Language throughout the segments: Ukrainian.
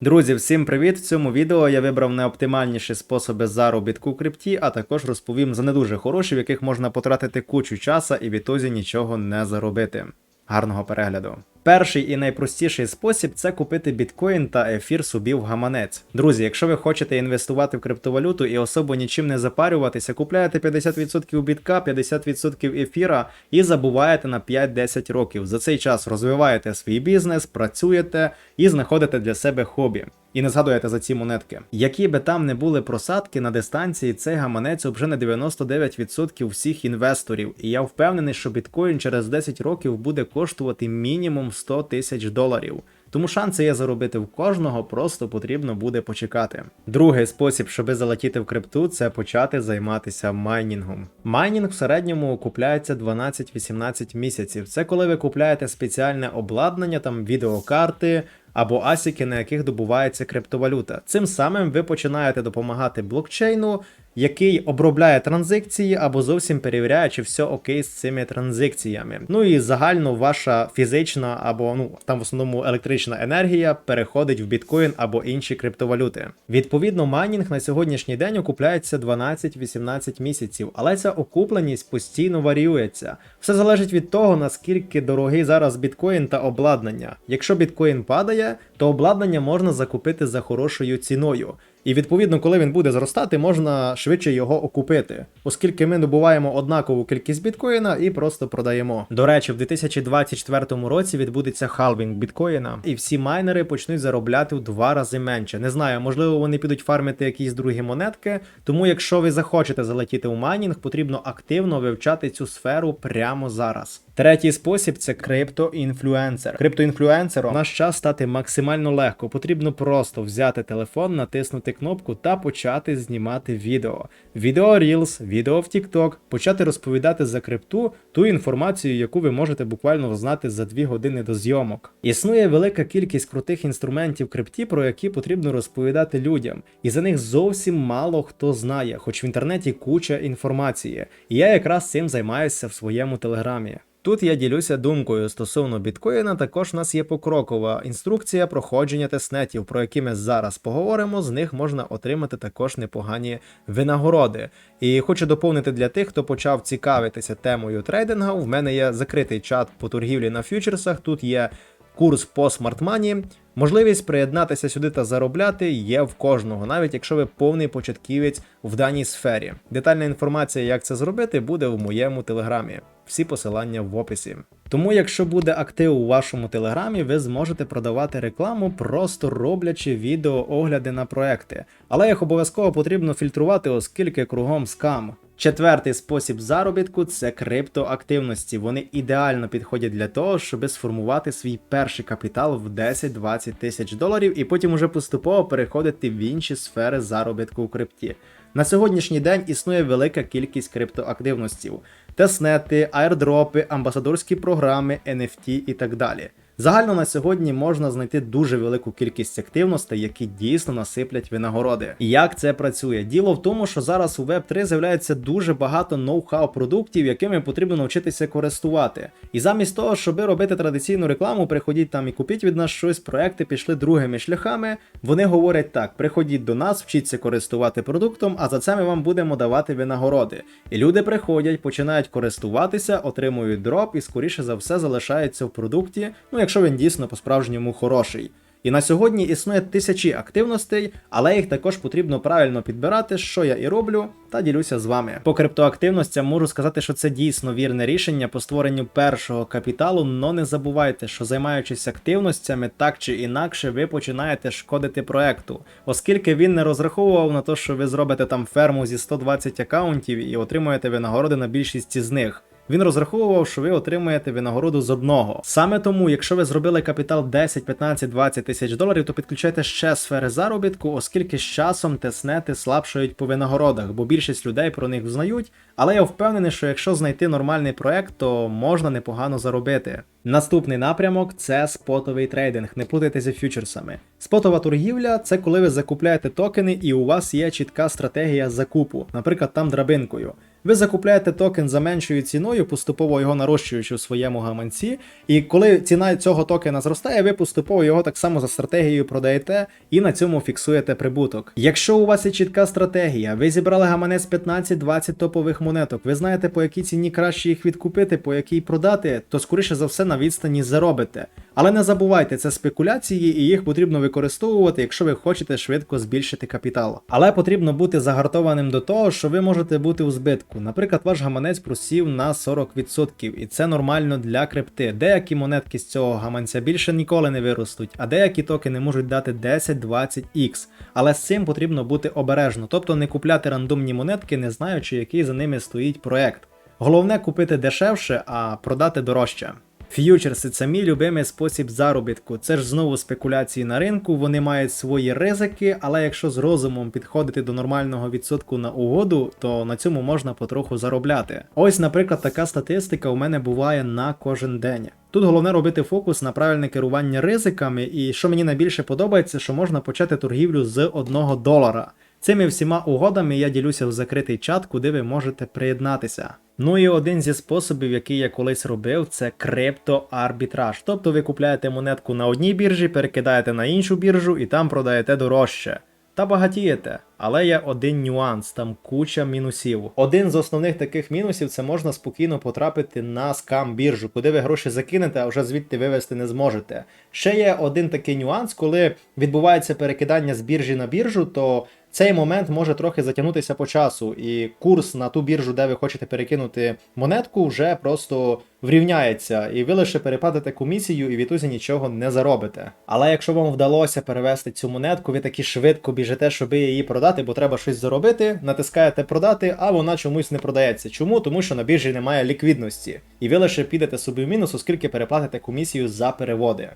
Друзі, всім привіт! В цьому відео я вибрав найоптимальніші способи заробітку крипті, а також розповім за не дуже хороші, в яких можна потратити кучу часу і відтоді нічого не заробити. Гарного перегляду. Перший і найпростіший спосіб це купити біткоін та ефір собі в гаманець. Друзі, якщо ви хочете інвестувати в криптовалюту і особо нічим не запарюватися, купляєте 50% бітка, 50% ефіра і забуваєте на 5-10 років. За цей час розвиваєте свій бізнес, працюєте і знаходите для себе хобі. І не згадуєте за ці монетки. Які би там не були просадки на дистанції, цей гаманець обжене 99% всіх інвесторів. І я впевнений, що біткоін через 10 років буде коштувати мінімум 100 тисяч доларів. Тому шанси є заробити в кожного, просто потрібно буде почекати. Другий спосіб, щоби залетіти в крипту, це почати займатися майнінгом. Майнінг в середньому купляється 12-18 місяців. Це коли ви купляєте спеціальне обладнання, там відеокарти. Або асіки, на яких добувається криптовалюта. Цим самим ви починаєте допомагати блокчейну, який обробляє транзакції або зовсім перевіряє, чи все окей з цими транзакціями. Ну і загально ваша фізична або ну там в основному електрична енергія переходить в біткоін або інші криптовалюти. Відповідно, майнінг на сьогоднішній день окупляється 12-18 місяців, але ця окупленість постійно варіюється. Все залежить від того, наскільки дорогий зараз біткоін та обладнання. Якщо біткоін падає, то обладнання можна закупити за хорошою ціною. І відповідно, коли він буде зростати, можна швидше його окупити, оскільки ми добуваємо однакову кількість біткоїна і просто продаємо. До речі, в 2024 році відбудеться халвінг біткоїна, і всі майнери почнуть заробляти в два рази менше. Не знаю, можливо, вони підуть фармити якісь другі монетки. Тому, якщо ви захочете залетіти у майнінг, потрібно активно вивчати цю сферу прямо зараз. Третій спосіб це криптоінфлюенсер. Криптоінфлюенсером в наш час стати максимально легко. Потрібно просто взяти телефон, натиснути кнопку та почати знімати відео. Відео Reels, відео в TikTok, почати розповідати за крипту ту інформацію, яку ви можете буквально знати за 2 години до зйомок. Існує велика кількість крутих інструментів крипті, про які потрібно розповідати людям, і за них зовсім мало хто знає, хоч в інтернеті куча інформації. І я якраз цим займаюся в своєму телеграмі. Тут я ділюся думкою стосовно біткоїна. Також у нас є покрокова інструкція проходження тестнетів, про які ми зараз поговоримо. З них можна отримати також непогані винагороди. І хочу доповнити для тих, хто почав цікавитися темою трейдинга. В мене є закритий чат по торгівлі на фьючерсах. Тут є курс по смартмані. Можливість приєднатися сюди та заробляти є в кожного, навіть якщо ви повний початківець в даній сфері. Детальна інформація, як це зробити, буде в моєму телеграмі. Всі посилання в описі. Тому, якщо буде актив у вашому телеграмі, ви зможете продавати рекламу, просто роблячи відео огляди на проекти. Але їх обов'язково потрібно фільтрувати, оскільки кругом скам. Четвертий спосіб заробітку це криптоактивності. Вони ідеально підходять для того, щоб сформувати свій перший капітал в 10-20 тисяч доларів і потім уже поступово переходити в інші сфери заробітку у крипті. На сьогоднішній день існує велика кількість криптоактивностей. Теснети, аірдропи, амбасадорські програми, NFT і так далі. Загально на сьогодні можна знайти дуже велику кількість активностей, які дійсно насиплять винагороди. І як це працює? Діло в тому, що зараз у Web3 з'являється дуже багато ноу-хау продуктів, якими потрібно навчитися користувати. І замість того, щоб робити традиційну рекламу, приходіть там і купіть від нас щось, проекти пішли другими шляхами. Вони говорять так: приходіть до нас, вчіться користувати продуктом, а за це ми вам будемо давати винагороди. І люди приходять, починають користуватися, отримують дроп і скоріше за все залишаються в продукті. Ну, якщо він дійсно по-справжньому хороший. І на сьогодні існує тисячі активностей, але їх також потрібно правильно підбирати, що я і роблю, та ділюся з вами. По криптоактивностям можу сказати, що це дійсно вірне рішення по створенню першого капіталу, но не забувайте, що займаючись активностями так чи інакше, ви починаєте шкодити проекту, оскільки він не розраховував на те, що ви зробите там ферму зі 120 акаунтів і отримуєте винагороди на більшість із них. Він розраховував, що ви отримаєте винагороду з одного. Саме тому, якщо ви зробили капітал 10, 15, 20 тисяч доларів, то підключайте ще сфери заробітку, оскільки з часом теснети слабшають по винагородах, бо більшість людей про них знають. Але я впевнений, що якщо знайти нормальний проект, то можна непогано заробити. Наступний напрямок це спотовий трейдинг. Не плутайте зі фьючерсами. Спотова торгівля це коли ви закупляєте токени і у вас є чітка стратегія закупу, наприклад, там драбинкою. Ви закупляєте токен за меншою ціною, поступово його нарощуючи у своєму гаманці. І коли ціна цього токена зростає, ви поступово його так само за стратегією продаєте і на цьому фіксуєте прибуток. Якщо у вас є чітка стратегія, ви зібрали гаманець 15-20 топових монеток, ви знаєте, по якій ціні краще їх відкупити, по якій продати, то скоріше за все на відстані заробите. Але не забувайте, це спекуляції, і їх потрібно використовувати, якщо ви хочете швидко збільшити капітал. Але потрібно бути загартованим до того, що ви можете бути у збитку. Наприклад, ваш гаманець просів на 40%, і це нормально для крипти. Деякі монетки з цього гаманця більше ніколи не виростуть, а деякі токени можуть дати 10-20х. Але з цим потрібно бути обережно, тобто не купляти рандомні монетки, не знаючи, який за ними стоїть проект. Головне купити дешевше, а продати дорожче. Ф'ючерси це мій любимий спосіб заробітку. Це ж знову спекуляції на ринку, вони мають свої ризики, але якщо з розумом підходити до нормального відсотку на угоду, то на цьому можна потроху заробляти. Ось, наприклад, така статистика у мене буває на кожен день. Тут головне робити фокус на правильне керування ризиками, і що мені найбільше подобається, що можна почати торгівлю з 1 долара. Цими всіма угодами я ділюся в закритий чат, куди ви можете приєднатися. Ну і один зі способів, який я колись робив, це криптоарбітраж. Тобто ви купляєте монетку на одній біржі, перекидаєте на іншу біржу і там продаєте дорожче. Та багатієте, але є один нюанс, там куча мінусів. Один з основних таких мінусів це можна спокійно потрапити на скам біржу, куди ви гроші закинете, а вже звідти вивести не зможете. Ще є один такий нюанс, коли відбувається перекидання з біржі на біржу, то цей момент може трохи затягнутися по часу, і курс на ту біржу, де ви хочете перекинути монетку, вже просто врівняється, і ви лише переплатите комісію і відтоді нічого не заробите. Але якщо вам вдалося перевести цю монетку, ви таки швидко біжите, щоб її продати, бо треба щось заробити, натискаєте продати, а вона чомусь не продається. Чому? Тому що на біржі немає ліквідності, і ви лише підете собі в мінус, оскільки переплатите комісію за переводи.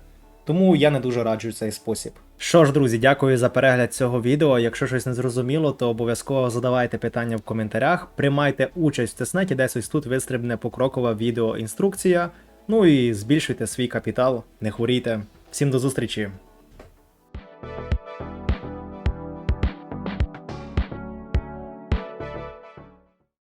Тому я не дуже раджу цей спосіб. Що ж, друзі, дякую за перегляд цього відео. Якщо щось не зрозуміло, то обов'язково задавайте питання в коментарях, приймайте участь в тестнеті, десь ось тут вистрибне покрокова відеоінструкція. Ну і збільшуйте свій капітал, не хворійте. Всім до зустрічі!